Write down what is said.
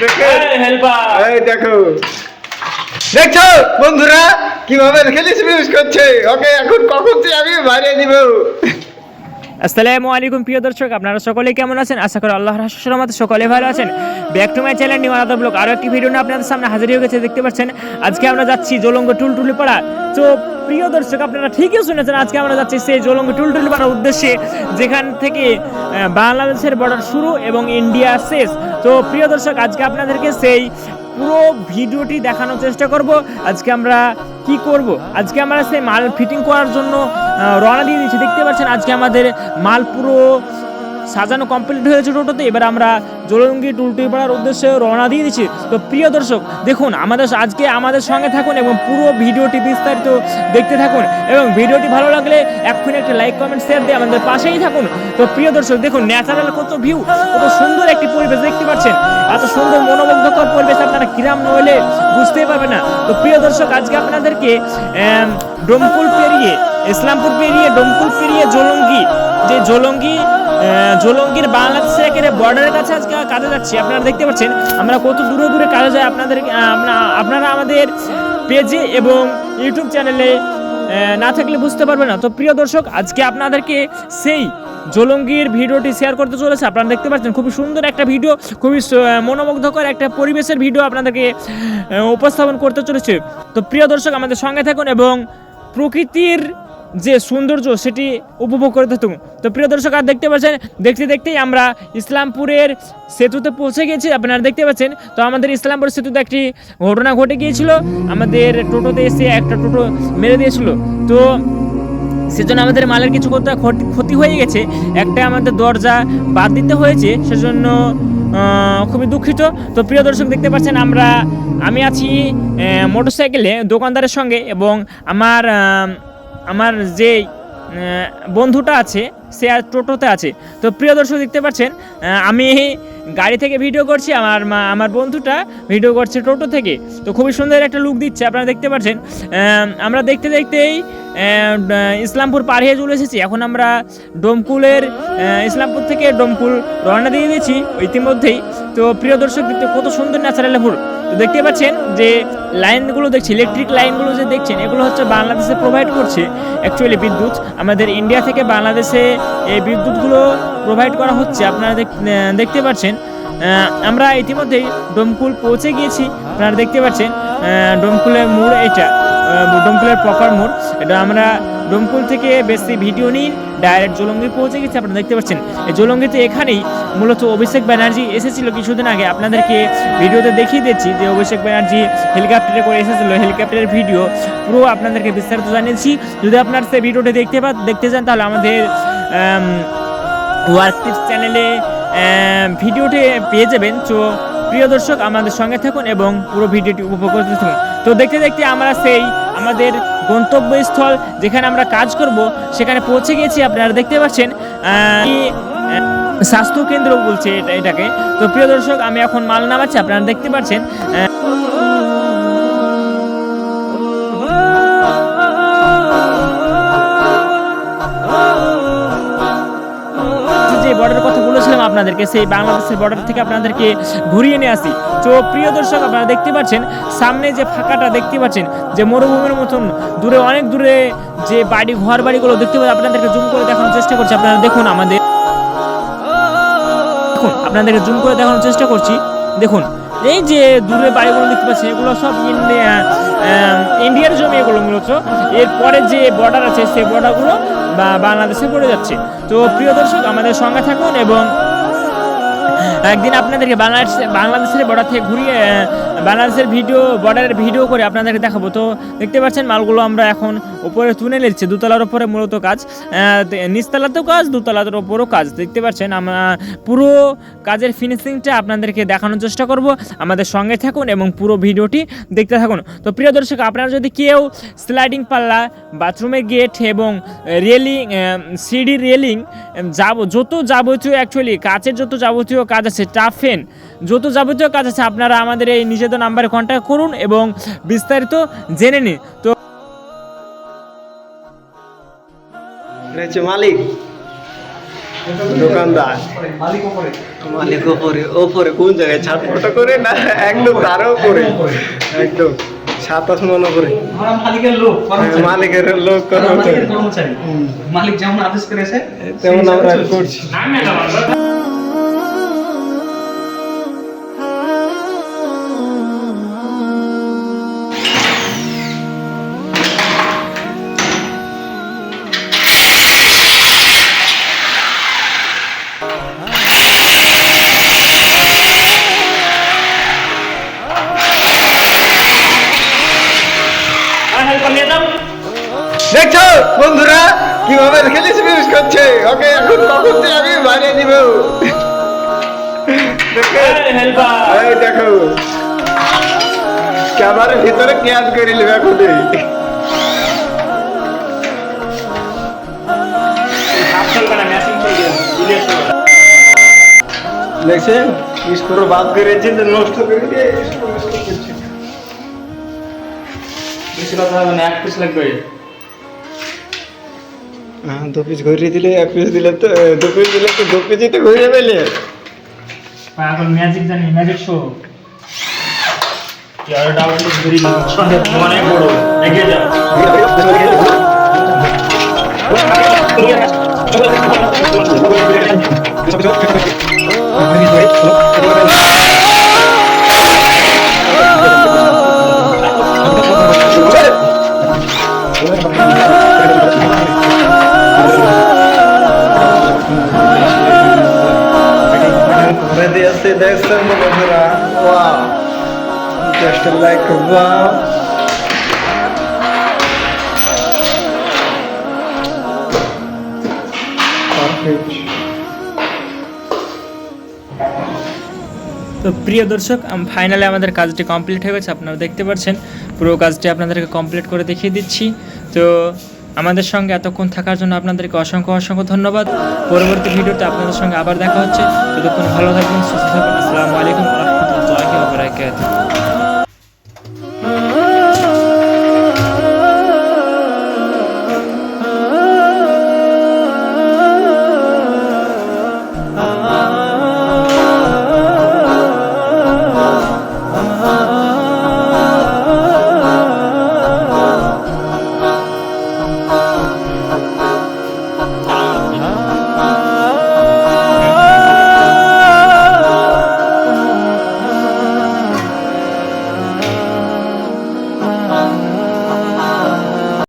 দেখো। হেল্পার এই দেখো। দেখছ বন্ধুরা কীভাবে খেলিস মিউজ করছে? ওকে এখন কখন তুই আমি বাইরে দিব? আসসালামু আলাইকুম, প্রিয় দর্শক। আপনারা সকলে কেমন আছেন? আশা করি আল্লাহর রহমতে সকলে ভালো আছেন। Back to my channel new আলাদা ব্লগ আরও একটি ভিডিও নিয়ে আপনাদের সামনে হাজির হয়ে গেছে, দেখতে পাচ্ছেন? আজকে আমরা যাচ্ছি জলঙ্গ টুলটুলি পাড়া। তো, প্রিয় দর্শক, আপনারা ঠিকই শুনেছেন, আজকে আমরা যাচ্ছি সেই জলঙ্গ টুলটুলি পাড়ার উদ্দেশ্যে, যেখান থেকে বাংলাদেশের বর্ডার শুরু এবং ইন্ডিয়া শেষ। তো, প্রিয় দর্শক, আজকে আপনাদেরকে সেই পুরো ভিডিওটি দেখানোর চেষ্টা করব। আজকে আমরা কি করব? আজকে আমরা সেই মাল ফিটিং করার জন্য রওনা দিয়ে দিচ্ছি দেখতে পাচ্ছেন আজকে আমাদের মাল পুরো সাজানো কমপ্লিট হয়েছে টোটোতে। এবার আমরা জলঙ্গি টুলটি পাড়ার উদ্দেশ্যে রওনা দিয়ে দিচ্ছি। তো প্রিয় দর্শক, দেখুন, আমাদের আজকে আমাদের সঙ্গে থাকুন এবং পুরো ভিডিওটি বিস্তারিত দেখতে থাকুন এবং ভিডিওটি ভালো লাগলে এক্ষুনি একটা লাইক কমেন্ট শেয়ার দিয়ে আমাদের পাশেই থাকুন। তো প্রিয় দর্শক, দেখুন, ন্যাচারাল কত ভিউ কত সুন্দর একটি পরিবেশ দেখতে পাচ্ছেন। এত সুন্দর মনোমুগ্ধকর পরিবেশ আপনারা কিরাম নইলে বুঝতেই পারবেন না। তো প্রিয় দর্শক, আজকে আপনাদেরকে ডোমকুল পেরিয়ে, ইসলামপুর পেরিয়ে, ডোমকুল পেরিয়ে জলঙ্গি, যে জলঙ্গি জলঙ্গির বাংলাদেশের একেবারে বর্ডারের কাছে আজকে কাজে যাচ্ছি। আপনারা দেখতে পাচ্ছেন, আমরা কত দূরে দূরে কাজে যাই। আপনাদের আপনারা আমাদের পেজে এবং ইউটিউব চ্যানেলে না থাকলে বুঝতে পারবেন না। তো প্রিয় দর্শক, আজকে আপনাদেরকে সেই জলঙ্গির ভিডিওটি শেয়ার করতে চলেছে। আপনারা দেখতে পাচ্ছেন, খুবই সুন্দর একটা ভিডিও, খুবই মনোমুগ্ধকর একটা পরিবেশের ভিডিও আপনাদেরকে উপস্থাপন করতে চলেছে। তো প্রিয় দর্শক, আমাদের সঙ্গে থাকুন এবং প্রকৃতির যে সৌন্দর্য সেটি উপভোগ করে থাকুন। তো প্রিয় দর্শক, আর দেখতে পাচ্ছেন, দেখতে দেখতেই আমরা ইসলামপুরের সেতুতে পৌঁছে গেছি। আপনারা দেখতে পাচ্ছেন, তো আমাদের ইসলামপুর সেতুতে একটি ঘটনা ঘটে গিয়েছিল। আমাদের টোটোতে এসে একটা টোটো মেরে দিয়েছিল। তো সেজন্য আমাদের মালের কিছু করতে ক্ষতি- হয়ে গেছে। একটা আমাদের দরজা বাদ দিতে হয়েছে, সেজন্য খুবই দুঃখিত। তো প্রিয় দর্শক, দেখতে পাচ্ছেন, আমরা, আমি আছি মোটরসাইকেলে, দোকানদারের সঙ্গে এবং আমার আমার যে বন্ধুটা আছে সে আর টোটোতে আছে। তো প্রিয় দর্শক দেখতে পাচ্ছেন আমি গাড়ি থেকে ভিডিও করছি, আমার মা- আমার বন্ধুটা ভিডিও করছে টোটো থেকে। তো খুবই সুন্দর একটা লুক দিচ্ছে, আপনারা দেখতে পাচ্ছেন। আমরা দেখতে দেখতেই ইসলামপুর পার হয়ে চলে এসেছি। এখন আমরা ডোমকুলের ইসলামপুর থেকে ডোমকুল রওনা দিয়ে দিয়েছি ইতিমধ্যেই। তো প্রিয় দর্শক, দেখতে কত সুন্দর ন্যাচারাল ফুল। তো দেখতে পাচ্ছেন যে লাইনগুলো দেখছি ইলেকট্রিক লাইনগুলো যে দেখছেন, এগুলো হচ্ছে বাংলাদেশে প্রোভাইড করছে। অ্যাকচুয়ালি বিদ্যুৎ, আমাদের ইন্ডিয়া থেকে বাংলাদেশে এই বিদ্যুৎগুলো প্রোভাইড করা হচ্ছে, আপনারা দেখ- দেখতে পাচ্ছেন। আমরা ইতিমধ্যেই ডোমকুল পৌঁছে গিয়েছি। আপনারা দেখতে পাচ্ছেন ডোমকুলের মোড় এটা ডোমকুলের প্রপার মোড়। এটা আমরা ডোমকুল থেকে বেশি ভিডিও নিই ডাইরেক্ট জলঙ্গি পৌঁছে গেছি, আপনারা দেখতে পাচ্ছেন। এই জলঙ্গিতে এখানেই মূলত অভিষেক ব্যানার্জি এসেছিল কিছুদিন আগে। আপনাদেরকে ভিডিওতে দেখিয়ে দিচ্ছি যে অভিষেক ব্যানার্জি হেলিকপ্টারে করে এসেছিল। হেলিকপ্টারের ভিডিও পুরো আপনাদেরকে বিস্তারিত জানিয়েছি। যদি আপনার সেই ভিডিওটা দেখতে পা, দেখতে চান তাহলে আমাদের ওয়ার্ক টিপস চ্যানেলে ভিডিওটি পেয়ে যাবেন। তো প্রিয় দর্শক আমাদের সঙ্গে থাকুন এবং পুরো ভিডিওটি উপভোগ করতে থাকুন। তো দেখতে দেখতে আমরা সেই আমাদের গন্তব্যস্থল যেখানে আমরা কাজ করব সেখানে পৌঁছে গেছি আপনারা দেখতে পাচ্ছেন আহ, এই, আহ, স্বাস্থ্য কেন্দ্র বলছে এটা- এটাকে। তো প্রিয় দর্শক আমি এখন মাল নামাচ্ছি। আপনারা দেখতে পাচ্ছেন যে বর্ডারের কথা বলেছিলাম আপনাদেরকে, সেই বাংলাদেশের বর্ডার থেকে আপনাদেরকে ঘুরিয়ে নিয়ে আসি। তো প্রিয় দর্শক, আপনারা দেখতে পাচ্ছেন, সামনে যে ফাঁকাটা দেখতে পাচ্ছেন, যে মরুভূমির মতন দূরে, অনেক দূরে যে বাড়ি ঘর বাড়িগুলো দেখতে পাচ্ছেন, আপনাদেরকে জুম করে দেখানোর চেষ্টা করছি। আপনারা দেখুন আমাদের, দেখুন, আপনাদেরকে জুম করে দেখানোর চেষ্টা করছি। দেখুন, এই যে দূরে বাড়িগুলো দেখতে পাচ্ছেন, এগুলো সব ইন্ডিয়া ইন্ডিয়ার জমি এগুলো মূলত। এরপরে যে বর্ডার আছে সেই বর্ডারগুলো বা বাংলাদেশে পড়ে যাচ্ছে। তো প্রিয় দর্শক, আমাদের সঙ্গে থাকুন এবং একদিন আপনাদেরকে বাংলাদেশ বাংলাদেশের বর্ডার থেকে ঘুরিয়ে বাংলাদেশের ভিডিও বর্ডারের ভিডিও করে আপনাদেরকে দেখাবো। তো দেখতে পাচ্ছেন, মালগুলো আমরা এখন উপরে তুলে নিচ্ছি, দুতলার উপরে মূলত কাজ। নিচতলাতেও কাজ, দুতলার ওপরও কাজ। দেখতে পাচ্ছেন, আমরা পুরো কাজের ফিনিশিংটা আপনাদেরকে দেখানোর চেষ্টা করব। আমাদের সঙ্গে থাকুন এবং পুরো ভিডিওটি দেখতে থাকুন। তো প্রিয় দর্শক, আপনারা যদি কেউ স্লাইডিং পাল্লা বাথরুমের গেট এবং রেলিং সিডি রেলিং যাব, যত যাবতীয় অ্যাকচুয়ালি কাচের যত যাবতীয় কাজ আছে টাফেন যত যাবতীয় কাজ আছে, আপনারা আমাদের এই নিজেদের নাম্বারে কন্ট্যাক্ট করুন এবং বিস্তারিত জেনে নিন। তো হচ্ছে মালিক দোকানদার। মালিক ওপরে মালিক ওপরে ওপরে কোন জায়গায়? ছাদ ফটো করে না একদম তারও একদম সাত আসমান মালিকের লোক মালিকের লোক কর্মচারী। মালিক যেমন আদেশ করেছে তেমন আমরা করছি। বন্ধুরা কীভাবে খেলিস ফিনিশ করছে? ওকে এখন কখন যে আমি মারিয়ে দিব দেখো। এই ভিতরে কেয়ার করে নেবে এখন দেখছেন? স্কোর বাদ করেছে তো নষ্ট করে দিয়ে নষ্ট করছে। বেশি কথা হবে না, এক piece লাগবে। হ্যাঁ দু পিস ঘুরিয়ে দিলে এক পিস দিলে তো দু পিস দিলে তো দু পিসই তো ঘুরিয়ে পেলে এখন ম্যাজিক জানি ম্যাজিক শো ইয়ার ডাউন ধরি অনেক বড়। এগিয়ে যা। ঘুরে দিয়েছে দেখছেন বন্ধুরা। Wow just like wow perfect তো প্রিয় দর্শক ফাইনালি আমাদের কাজটি কমপ্লিট হয়ে গেছে। আপনারা দেখতে পাচ্ছেন পুরো কাজটি আপনাদেরকে কমপ্লিট করে দেখিয়ে দিচ্ছি। তো আমাদের সঙ্গে এতক্ষণ থাকার জন্য আপনাদেরকে অসংখ্য অসংখ্য ধন্যবাদ। পরবর্তী ভিডিওতে আপনাদের সঙ্গে আবার দেখা হচ্ছে। ততক্ষণ ভালো থাকবেন, সুস্থ থাকবেন। আসসালামু আলাইকুম